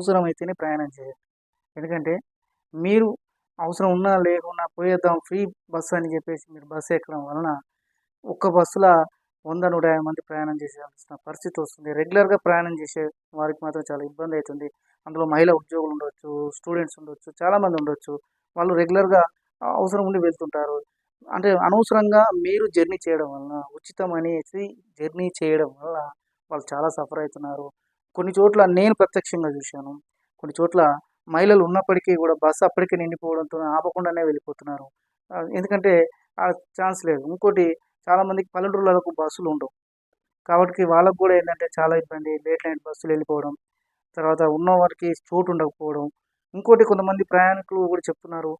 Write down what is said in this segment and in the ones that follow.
అవసరమైతేనే ప్రయాణం చేయండి ఎందుకంటే మీరు అవసరం ఉన్నా లేకున్నా పోయేద్దాం ఫ్రీ బస్సు అని చెప్పేసి మీరు బస్సు ఎక్కడం వలన ఒక్క బస్సులో వంద నూట యాభై మంది ప్రయాణం చేసేయాల్సిన పరిస్థితి వస్తుంది. రెగ్యులర్గా ప్రయాణం చేసే వారికి మాత్రం చాలా ఇబ్బంది అవుతుంది అందులో మహిళా ఉద్యోగులు ఉండొచ్చు స్టూడెంట్స్ ఉండొచ్చు చాలామంది ఉండొచ్చు. వాళ్ళు రెగ్యులర్గా అవసరం ఉండి వెళ్తుంటారు. అంటే అనవసరంగా మీరు జర్నీ చేయడం వలన ఉచితం అనేసి జర్నీ చేయడం వల్ల వాళ్ళు చాలా సఫర్ అవుతున్నారు. కొన్ని చోట్ల నేను ప్రత్యక్షంగా చూశాను. కొన్ని చోట్ల మహిళలు ఉన్నప్పటికీ కూడా బస్సు అప్పటికే నిండిపోవడంతో ఆపకుండానే వెళ్ళిపోతున్నారు. ఎందుకంటే ఆ ఛాన్స్ లేదు. ఇంకోటి చాలామందికి పల్లెటూళ్ళకు బస్సులు ఉండవు. కాబట్టి వాళ్ళకు కూడా ఏంటంటే చాలా ఇబ్బంది. లేట్ నైట్ బస్సులు వెళ్ళిపోవడం తర్వాత ఉన్న వారికి చోటు ఉండకపోవడం. ఇంకోటి కొంతమంది ప్రయాణికులు కూడా చెప్తున్నారు.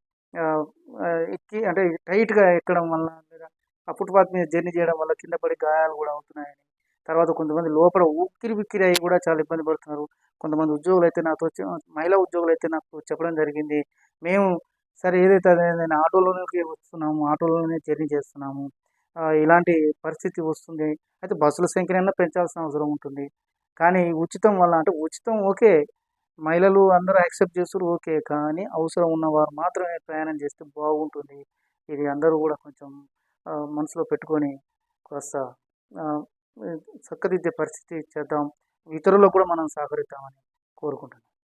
ఎక్కి అంటే టైట్గా ఎక్కడం వల్ల లేదా ఆ ఫుట్పాత్ మీద జర్నీ చేయడం వల్ల కింద పడి గాయాలు కూడా అవుతున్నాయని. తర్వాత కొంతమంది లోపల ఉక్కిరి బిక్కిరి అయ్యి కూడా చాలా ఇబ్బంది పడుతున్నారు. కొంతమంది ఉద్యోగులు అయితే నాతో మహిళా ఉద్యోగులు అయితే నాకు చెప్పడం జరిగింది. మేము సరే ఏదైతే అదే నేను ఆటోలోనే వస్తున్నాము ఆటోలోనే జర్నీ చేస్తున్నాము. ఇలాంటి పరిస్థితి వస్తుంది. అయితే బస్సుల సంఖ్యనైనా పెంచాల్సిన అవసరం ఉంటుంది. కానీ ఉచితం వల్ల అంటే ఉచితం ఓకే. మహిళలు అందరూ యాక్సెప్ట్ చేస్తారు ఓకే. కానీ అవసరం ఉన్నవారు మాత్రమే ప్రయాణం చేస్తే బాగుంటుంది. ఇది అందరూ కూడా కొంచెం మనసులో పెట్టుకొని కాస్త చక్కదిద్దే పరిస్థితి చేద్దాం ఇతరులకు కూడా మనం సహకరిద్దామని కోరుకుంటున్నాను.